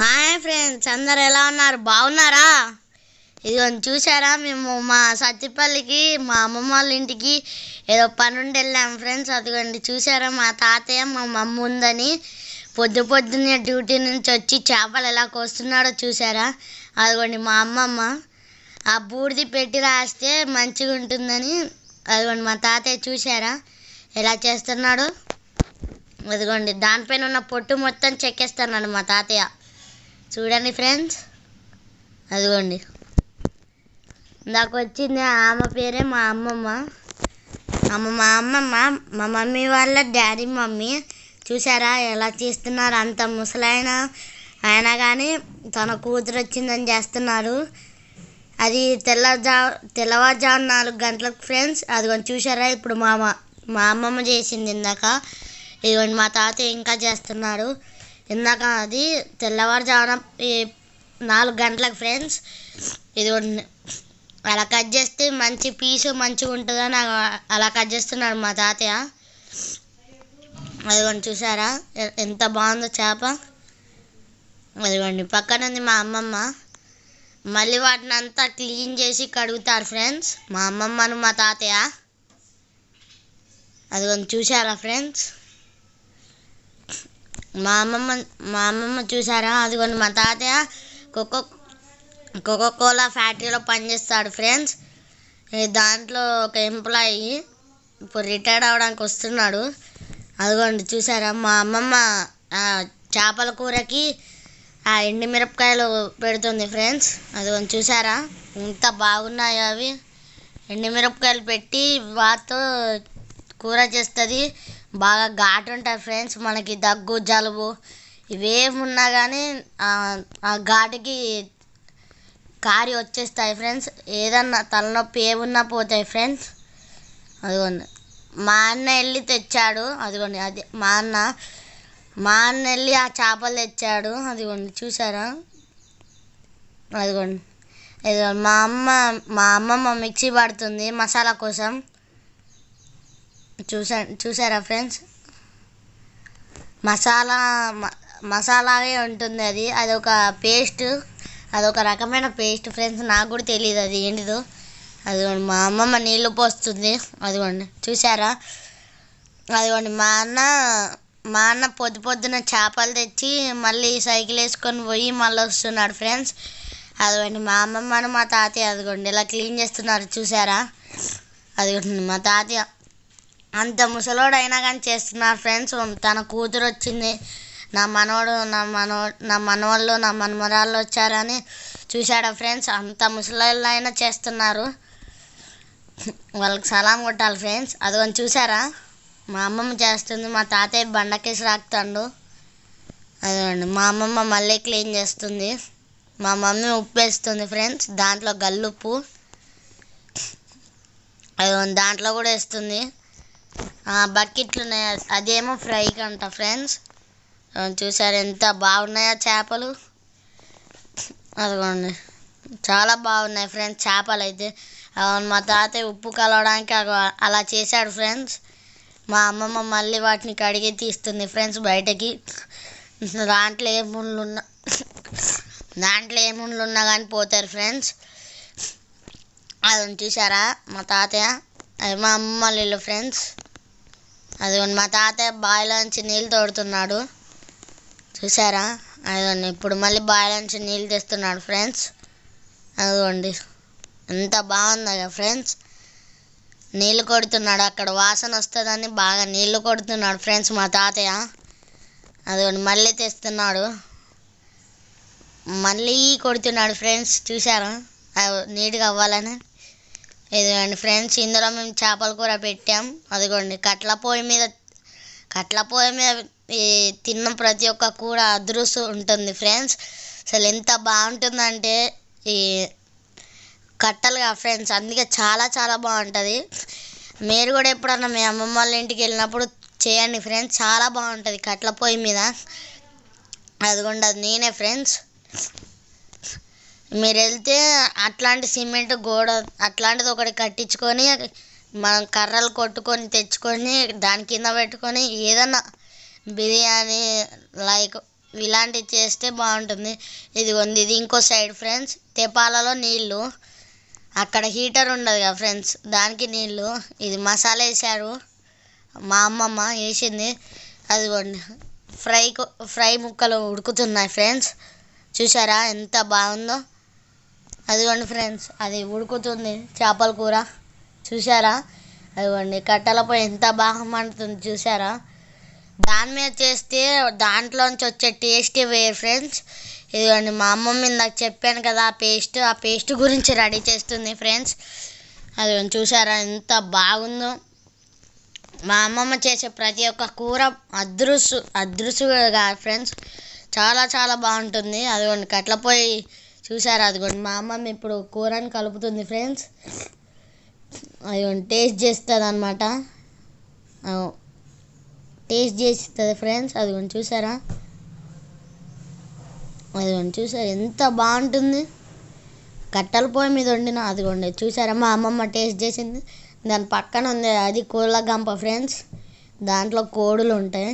Hi friends అందరు ఎలా ఉన్నారు? బాగున్నారా? ఇదిగోండి చూసారా మేము మా సత్తిపల్లికి మా అమ్మమ్మ వాళ్ళ ఇంటికి ఏదో పని ఉండి వెళ్ళాము ఫ్రెండ్స్. అదిగోండి చూసారా మా తాతయ్య మా మమ్మ ఉందని పొద్దు పొద్దున్నే డ్యూటీ నుంచి వచ్చి చేపలు ఎలా కోస్తున్నాడో చూసారా? అదిగోండి మా అమ్మమ్మ ఆ బూడిది పెట్టి రాస్తే మంచిగా ఉంటుందని అదిగోండి మా తాతయ్య చూసారా? ఎలా చేస్తున్నాడు? అదిగోండి దానిపైన ఉన్న పొట్టు మొత్తం చెక్కేస్తున్నాడు మా తాతయ్య. చూడండి ఫ్రెండ్స్. అదిగోండి. ఇందాక వచ్చింది ఆమె పేరే మా అమ్మమ్మ. అమ్మ మా అమ్మమ్మ మా మమ్మీ వాళ్ళ డాడీ మమ్మీ. చూసారా ఎలా చేస్తున్నారు? అంత ముసలాయన అయినా కానీ తన కూతురు వచ్చిందని చేస్తున్నారు. అది తెల్లజా తెల్లవారుజాము నాలుగు గంటలకు ఫ్రెండ్స్. అదిగోండి చూసారా ఇప్పుడు మా మా మా అమ్మమ్మ చేసింది ఇందాక. ఇదిగోండి మా తాతయ్య ఇంకా చేస్తున్నాడు ఇందాక అది తెల్లవారుజామున ఈ నాలుగు గంటలకు ఫ్రెండ్స్ ఇది అలా కట్ చేస్తే మంచి పీసు మంచిగా ఉంటుందని అలా- అలా కట్ చేస్తున్నాడు మా తాతయ్య. అదిగోండి చూసారా? ఎంత బాగుందో చేప. అదిగోండి పక్కన ఉంది మా అమ్మమ్మ. మళ్ళీ వాటిని అంతా క్లీన్ చేసి కడుగుతారు ఫ్రెండ్స్. మా అమ్మమ్మను మా తాతయ్య. అదిగోండి చూసారా ఫ్రెండ్స్? మా అమ్మమ్మ మా అమ్మమ్మ చూసారా? అదిగోండి మా తాతయ్య కోకో కోకో కోలా ఫ్యాక్టరీలో పనిచేస్తాడు ఫ్రెండ్స్. దాంట్లో ఒక ఎంప్లాయీ ఇప్పుడు రిటైర్డ్ అవ్వడానికి వస్తున్నాడు. అదిగోండి చూసారా? మా అమ్మమ్మ చేపల కూరకి ఆ ఎండి మిరపకాయలు పెడుతుంది ఫ్రెండ్స్. అదిగోండి చూసారా? ఎంత బాగున్నాయో అవి. ఎండి మిరపకాయలు పెట్టి వాటితో కూర చేస్తుంది. బాగా ఘాటు ఉంటుంది ఫ్రెండ్స్ మనకి దగ్గు జలుబు ఇవేమున్నా కానీ ఆ ఘాటుకి కారి వచ్చేస్తాయి ఫ్రెండ్స్. ఏదన్నా తలనొప్పి ఏమున్నా పోతాయి ఫ్రెండ్స్. అదిగోండి. మా అన్న వెళ్ళి తెచ్చాడు. అదిగోండి అది మా అన్న. మా అన్న వెళ్ళి ఆ చేపలు తెచ్చాడు. అదిగోండి చూసారా అదిగోండి. మా అమ్మ మా అమ్మమ్మ మిక్సీ పడుతుంది మసాలా కోసం. చూసా చూసారా ఫ్రెండ్స్? మసాలా మ- మసాలాగే ఉంటుంది అది. అది ఒక పేస్ట్ అదొక రకమైన పేస్ట్ ఫ్రెండ్స్. నాకు కూడా తెలియదు అది ఏంటిదో. అదిగోండి మా అమ్మమ్మ నీళ్ళు పోస్తుంది. అదిగోండి చూసారా? అదిగోండి మా అన్న మా అన్న పొద్దు పొద్దున చేపలు తెచ్చి మళ్ళీ సైకిల్ వేసుకొని పోయి మళ్ళీ వస్తున్నాడు ఫ్రెండ్స్. అదిగోండి మా అమ్మమ్మను మా తాతయ్య అదిగోండి ఇలా క్లీన్ చేస్తున్నారు. చూసారా? అదిగోండి మా తాతయ్య అంత ముసలోడైనా కానీ చేస్తున్నారు ఫ్రెండ్స్ తన కూతురు వచ్చింది నా మనవడు నా మనో నా మనవాళ్ళు నా మనమరాళ్ళు వచ్చారని చూశాడు ఫ్రెండ్స్. అంత ముసలోళ్ళు అయినా చేస్తున్నారు. వాళ్ళకి సలాం కొట్టాలి ఫ్రెండ్స్. అదిగోని చూసారా మా అమ్మమ్మ చేస్తుంది. మా తాతయ్య బండకేసి రాకుతాడు. అదిగోండి మా అమ్మమ్మ మళ్ళీ క్లీన్ చేస్తుంది. మా మమ్మీ ఉప్పు వేస్తుంది ఫ్రెండ్స్. దాంట్లో గల్లుప్పు. అదిగోండి దాంట్లో కూడా వేస్తుంది. బకెట్లు ఉన్నాయి అదేమో ఫ్రైకి అంట ఫ్రెండ్స్. చూసారు ఎంత బాగున్నాయో చేపలు? అదిగోండి. చాలా బాగున్నాయి ఫ్రెండ్స్ చేపలు అయితే. అవును మా తాతయ్య ఉప్పు కలవడానికి అగ- అలా చేశాడు ఫ్రెండ్స్. మా అమ్మమ్మ మళ్ళీ వాటిని కడిగి తీస్తుంది ఫ్రెండ్స్ బయటకి. దాంట్లో ఏ ముళ్ళు ఉన్నా దాంట్లో ఏ ముళ్ళు ఉన్నా కానీ పోతారు ఫ్రెండ్స్. అది చూసారా మా తాతయ్య? అది మా అమ్మ వాళ్ళు ఫ్రెండ్స్. అదిగోండి మా తాతయ్య బావిలోంచి నీళ్ళు తోడుతున్నాడు. చూసారా అదిగోండి ఇప్పుడు మళ్ళీ బావిలోంచి నీళ్ళు తెస్తున్నాడు ఫ్రెండ్స్. అదిగోండి ఎంత బాగుంది కదా ఫ్రెండ్స్. నీళ్ళు కొడుతున్నాడు. అక్కడ వాసన వస్తుందని బాగా నీళ్ళు కొడుతున్నాడు ఫ్రెండ్స్ మా తాతయ్య. అదిగోండి మళ్ళీ తెస్తున్నాడు. మళ్ళీ కొడుతున్నాడు ఫ్రెండ్స్. చూసారా నీట్గా అవ్వాలని. ఇదిగోండి ఫ్రెండ్స్ ఇందులో మేము చేపల కూర పెట్టాం. అదిగోండి కట్ల పొయ్యి మీద కట్ల పొయ్యి మీద ఈ తిన్న ప్రతి ఒక్క కూర అదృస్తూ ఉంటుంది ఫ్రెండ్స్. అసలు ఎంత బాగుంటుందంటే ఈ కట్టలుగా ఫ్రెండ్స్ అందుకే చాలా చాలా బాగుంటుంది. మీరు కూడా ఎప్పుడన్నా మీ అమ్మమ్మ వాళ్ళ ఇంటికి వెళ్ళినప్పుడు చేయండి ఫ్రెండ్స్ చాలా బాగుంటుంది కట్ల పొయ్యి మీద. అదిగోండి అది నేనే ఫ్రెండ్స్. మీరు వెళ్తే అట్లాంటి సిమెంట్ గోడ అట్లాంటిది ఒకటి కట్టించుకొని మనం కర్రలు కొట్టుకొని తెచ్చుకొని దాని కింద పెట్టుకొని ఏదన్నా బిర్యానీ లైక్ ఇలాంటివి చేస్తే బాగుంటుంది. ఇదిగోండి ఇది ఇంకో సైడ్ ఫ్రెండ్స్ తెపాలలో నీళ్ళు. అక్కడ హీటర్ ఉండదు కదా ఫ్రెండ్స్ దానికి నీళ్ళు. ఇది మసాలా వేసారు మా అమ్మమ్మ వేసింది. అదిగోండి ఫ్రై ఫ్రై ముక్కలు ఉడుకుతున్నాయి ఫ్రెండ్స్. చూసారా ఎంత బాగుందో? అదిగోండి ఫ్రెండ్స్ అది ఉడుకుతుంది చేపల కూర. చూసారా అదిగోండి కట్టెలపై ఎంత బాగా మండుతుంది చూసారా దాని మీద చేస్తే దాంట్లోంచి వచ్చే టేస్ట్ వేరు ఫ్రెండ్స్. ఇదిగోండి మా అమ్మమ్మ ఇందాక చెప్పాను కదా ఆ పేస్ట్ ఆ పేస్ట్ గురించి రెడీ చేస్తుంది ఫ్రెండ్స్. అది చూసారా ఎంత బాగుందో. మా అమ్మమ్మ చేసే ప్రతి ఒక్క కూర అదృసు అదృసుగా ఫ్రెండ్స్. చాలా చాలా బాగుంటుంది. అదిగోండి కట్ల పొయ్యి చూసారా అదిగోండి. మా అమ్మమ్మ ఇప్పుడు కూరని కలుపుతుంది ఫ్రెండ్స్. అదిగోండి టేస్ట్ చేస్తుంది అనమాట టేస్ట్ చేస్తుంది ఫ్రెండ్స్. అదిగోండి చూసారా అదిగోండి చూసారా ఎంత బాగుంటుంది. కట్టెల పొయ్యి మీద వండిన అదిగోండి చూసారా మా అమ్మమ్మ టేస్ట్ చేసింది. దాని పక్కన ఉంది అది కోళ్ళ గంప ఫ్రెండ్స్. దాంట్లో కోడులు ఉంటాయి.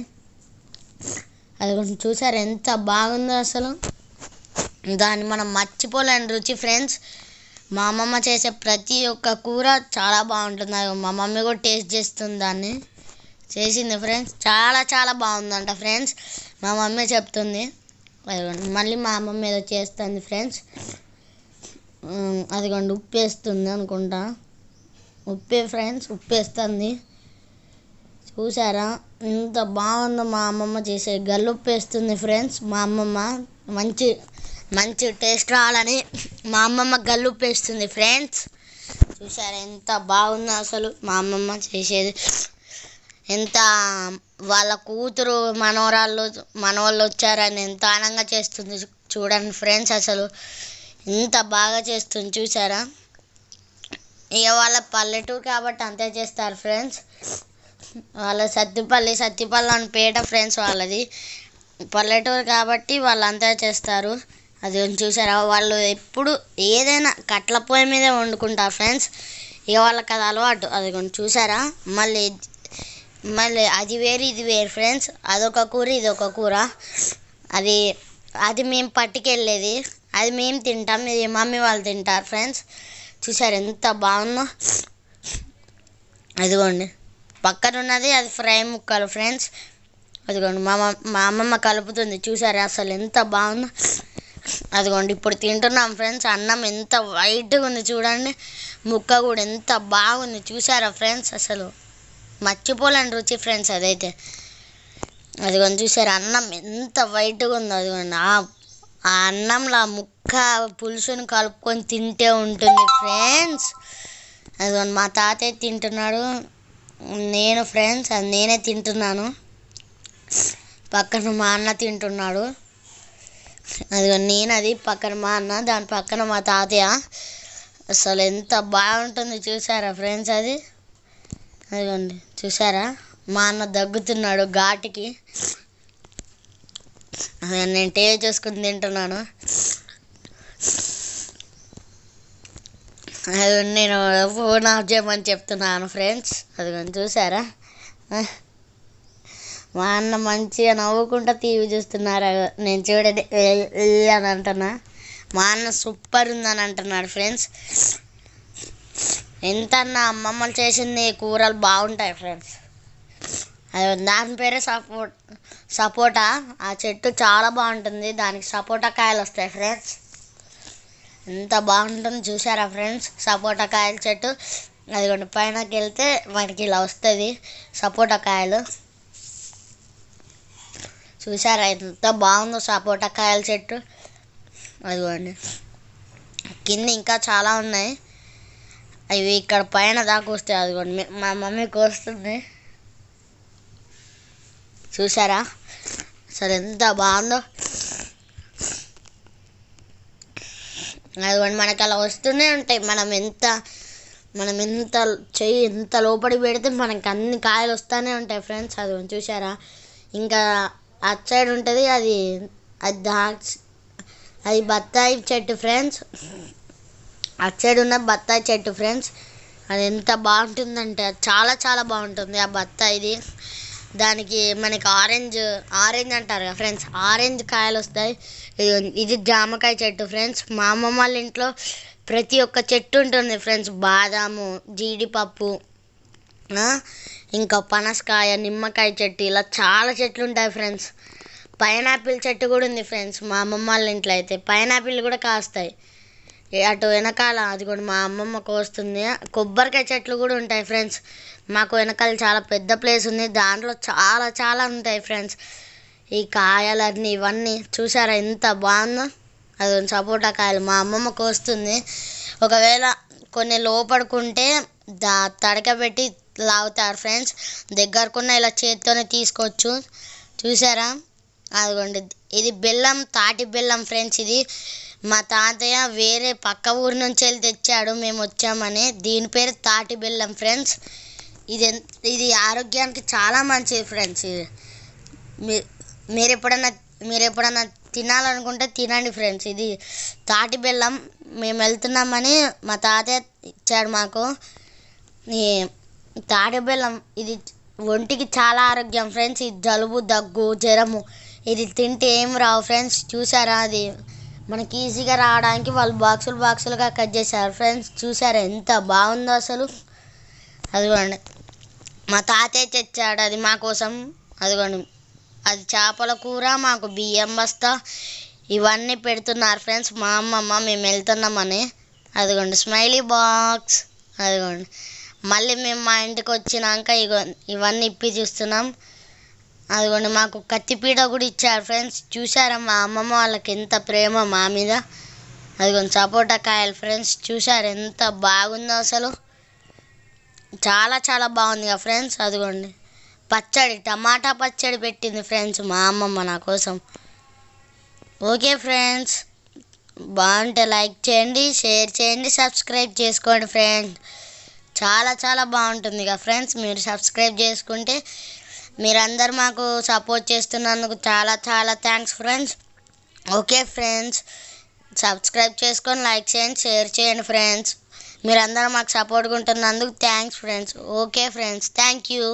అదిగోండి చూసారా ఎంత బాగుందో అసలు. దాన్ని మనం మర్చిపోలేని రుచి ఫ్రెండ్స్ మా అమ్మమ్మ చేసే ప్రతి ఒక్క కూర చాలా బాగుంటుంది. మా మమ్మీ కూడా టేస్ట్ చేస్తుంది దాన్ని. చేసింది ఫ్రెండ్స్ చాలా చాలా బాగుందంట ఫ్రెండ్స్ మా మమ్మీ చెప్తుంది. మళ్ళీ మా అమ్మమ్మ ఏదో చేస్తుంది ఫ్రెండ్స్ అదిగోండి ఉప్పు వేస్తుంది అనుకుంటా. ఉప్పే ఫ్రెండ్స్ ఉప్పు వేస్తుంది. చూసారా? ఎంత బాగుందో మా అమ్మమ్మ చేసే గల్లుప్పు వేస్తుంది ఫ్రెండ్స్ మా అమ్మమ్మ మంచి మంచి టేస్ట్ రావాలని మా అమ్మమ్మ గల్లుప్పు ఫ్రెండ్స్. చూసారు ఎంత బాగుందో అసలు మా అమ్మమ్మ చేసేది. ఎంత వాళ్ళ కూతురు మనవరాళ్ళు మనవాళ్ళు వచ్చారని ఎంత ఆనందంగా చేస్తుంది చూడండి ఫ్రెండ్స్ అసలు. ఎంత బాగా చేస్తుంది చూసారా ఇక వాళ్ళ పల్లెటూరు కాబట్టి అంతే చేస్తారు ఫ్రెండ్స్. వాళ్ళ సత్తిపల్లి సత్తిపల్లి అని పేట ఫ్రెండ్స్ వాళ్ళది. పల్లెటూరు కాబట్టి వాళ్ళు అంతా చేస్తారు. అది చూసారా? వాళ్ళు ఎప్పుడు ఏదైనా కట్ల పొయ్యి మీదే వండుకుంటారు ఫ్రెండ్స్. ఇక వాళ్ళకి అది అలవాటు. అది కొంచెం చూసారా? మళ్ళీ మళ్ళీ అది వేరు ఇది వేరు ఫ్రెండ్స్. అదొక కూర ఇది ఒక కూర. అది అది మేము పట్టుకెళ్ళేది. అది మేము తింటాం. ఇది మమ్మీ వాళ్ళు తింటారు ఫ్రెండ్స్. చూసారు ఎంత బాగుందో? అదిగోండి. పక్కన ఉన్నది అది ఫ్రై ముక్కలు ఫ్రెండ్స్. అదిగోండి. మా మా అమ్మమ్మ కలుపుతుంది. చూసారా అసలు ఎంత బాగుందో? అదిగోండి ఇప్పుడు తింటున్నాం ఫ్రెండ్స్ అన్నం ఎంత వైట్గా ఉంది చూడండి. ముక్క కూడా ఎంత బాగుంది. చూసారా ఫ్రెండ్స్ అసలు? మర్చిపోలేని రుచి ఫ్రెండ్స్ అదైతే. అదిగోండి చూసారా? అన్నం ఎంత వైట్గా ఉందో అదిగోండి. ఆ ఆ అన్నంలో ఆ ముక్క పులుసుని కలుపుకొని తింటే ఉంటుంది ఫ్రెండ్స్ అదిగోండి మా తాతయ్య తింటున్నాడు. నేను ఫ్రెండ్స్ అది నేనే తింటున్నాను. పక్కన మా అన్న తింటున్నాడు. అది నేను అది పక్కన మా అన్న దాని పక్కన మా తాతయ్య. అసలు ఎంత బాగుంటుంది చూసారా ఫ్రెండ్స్ అది? అదిగోండి చూసారా? మా అన్న దగ్గుతున్నాడు ఘాటుకి. నేను టీవీ చూసుకుని తింటున్నాను. అది నేను ఫోన్ ఆఫ్ చేయమని చెప్తున్నాను ఫ్రెండ్స్. అదిగోండి చూసారా? మా అన్న మంచిగా నవ్వుకుంటా టీవీ చూస్తున్నారు? నేను చూడండి అని అంటున్నా. మా అన్న సూపర్ ఉందని అంటున్నాడు ఫ్రెండ్స్. ఎంత అన్న అమ్మమ్మలు చేసింది కూరలు బాగుంటాయి ఫ్రెండ్స్. అది దాని పేరే సపోట్ సపోటా? ఆ చెట్టు చాలా బాగుంటుంది. దానికి సపోటా కాయలు వస్తాయి ఫ్రెండ్స్. ఎంత బాగుంటుందో చూసారా ఫ్రెండ్స్? సపోటా కాయల చెట్టు. అదిగోండి పైనకి వెళ్తే మనకి ఇలా వస్తుంది సపోటా కాయలు. చూసారా? ఎంత బాగుందో సపోటా కాయల చెట్టు. అదిగోండి. కింద ఇంకా చాలా ఉన్నాయి. అవి ఇక్కడ పైన దాకా వస్తాయి అదిగోండి. మా మమ్మీ కోస్తుంది. చూసారా? అసలు ఎంత బాగుందో. అదిగోండి మనకి అలా వస్తూనే ఉంటాయి. మనం ఎంత మనం ఎంత చెయ్యి ఎంత లోపలికి పెడితే మనకి అన్ని కాయలు వస్తూనే ఉంటాయి ఫ్రెండ్స్ అది చూసారా? ఇంకా అటు సైడ్ ఉంటుంది అది అది దాక్స్ అది బత్తాయి చెట్టు ఫ్రెండ్స్. అటు సైడ్ ఉన్న బత్తాయి చెట్టు ఫ్రెండ్స్. అది ఎంత బాగుంటుందంటే అది చాలా చాలా బాగుంటుంది ఆ బత్తాయిది. దానికి మనకి ఆరెంజ్ ఆరెంజ్ అంటారు కదా ఫ్రెండ్స్ ఆరెంజ్ కాయలు వస్తాయి. ఇది- జామకాయ చెట్టు ఫ్రెండ్స్. మా అమ్మమ్మ వాళ్ళ ఇంట్లో ప్రతి ఒక్క చెట్టు ఉంటుంది ఫ్రెండ్స్. బాదాము జీడిపప్పు ఇంకా పనసకాయ నిమ్మకాయ చెట్టు ఇలా చాలా చెట్లు ఉంటాయి ఫ్రెండ్స్. పైనాపిల్ చెట్టు కూడా ఉంది ఫ్రెండ్స్ మా అమ్మమ్మ వాళ్ళ ఇంట్లో అయితే. పైనాపిల్ కూడా కాస్తాయి. అటు వెనకాల అది కూడా మా అమ్మమ్మ కోస్తుంది. కొబ్బరికాయ చెట్లు కూడా ఉంటాయి ఫ్రెండ్స్. మాకు వెనకాల చాలా పెద్ద ప్లేస్ ఉంది. దాంట్లో చాలా చాలా ఉంటాయి ఫ్రెండ్స్. ఈ కాయలన్నీ ఇవన్నీ చూసారా ఎంత బాగుందో? అది సపోటా కాయలు మా అమ్మమ్మ కోస్తుంది. ఒకవేళ కొన్ని లోపడుకుంటే దా తడకబెట్టి లాగుతారు ఫ్రెండ్స్. దగ్గరకున్న ఇలా చేతితోనే తీసుకోవచ్చు. చూసారా? అదిగోండి. ఇది బెల్లం తాటి బెల్లం ఫ్రెండ్స్ ఇది. మా తాతయ్య వేరే పక్క ఊరి నుంచి వెళ్ళి తెచ్చాడు. మేము వచ్చామని. దీని పేరు తాటి బెల్లం ఫ్రెండ్స్. ఇది ఇది ఆరోగ్యానికి చాలా మంచిది ఫ్రెండ్స్ ఇది. మీ- మీరు ఎప్పుడన్నా మీరు ఎప్పుడన్నా తినాలనుకుంటే తినండి ఫ్రెండ్స్ ఇది. తాటి బెల్లం మేము వెళ్తున్నామని మా తాతయ్య ఇచ్చాడు మాకు. తాడిబెల్లం ఇది ఒంటికి చాలా ఆరోగ్యం. ఫ్రెండ్స్ ఇది జలుబు దగ్గు జ్వరము ఇది తింటే ఏం రావు ఫ్రెండ్స్. చూసారా అది? మనకి ఈజీగా రావడానికి వాళ్ళు బాక్సులు బాక్సులుగా కట్ చేశారు. ఫ్రెండ్స్ చూసారా ఎంత బాగుందో అసలు. అదిగోండి. మా తాతయ్య తెచ్చాడు అది మా కోసం. అదిగోండి. అది చేపల కూర మాకు బియ్యం బస్తా ఇవన్నీ పెడుతున్నారు ఫ్రెండ్స్. మా అమ్మమ్మ మేము వెళ్తున్నామని. అదిగోండి స్మైలీ బాక్స్. అదిగోండి. మళ్ళీ మేము మా ఇంటికి వచ్చినాక ఇగో ఇవన్నీ ఇప్పి చూస్తున్నాం. అదిగోండి మాకు కత్తిపీట కూడా ఇచ్చారు ఫ్రెండ్స్. చూసారా మా అమ్మమ్మ వాళ్ళకి ఎంత ప్రేమ మా మీద? అదిగోండి సపోటా కాయలు ఫ్రెండ్స్. చూసారు ఎంత బాగుందో అసలు. చాలా చాలా బాగుంది కదా ఫ్రెండ్స్. అదిగోండి పచ్చడి టమాటా పచ్చడి పెట్టింది ఫ్రెండ్స్ మా అమ్మమ్మ నా కోసం. ఓకే ఫ్రెండ్స్ బాగుంటే లైక్ చేయండి షేర్ చేయండి సబ్స్క్రైబ్ చేసుకోండి ఫ్రెండ్స్. చాలా చాలా బాగుంటుంది ఇక ఫ్రెండ్స్ మీరు సబ్స్క్రైబ్ చేసుకుంటే మీరందరూ మాకు సపోర్ట్ చేస్తున్నందుకు చాలా చాలా thanks friends. Okay friends subscribe చేసుకొని లైక్ చేయండి షేర్ చేయండి ఫ్రెండ్స్. మీరందరూ మాకు సపోర్ట్గా ఉంటున్నందుకు thanks friends. Okay friends thank you.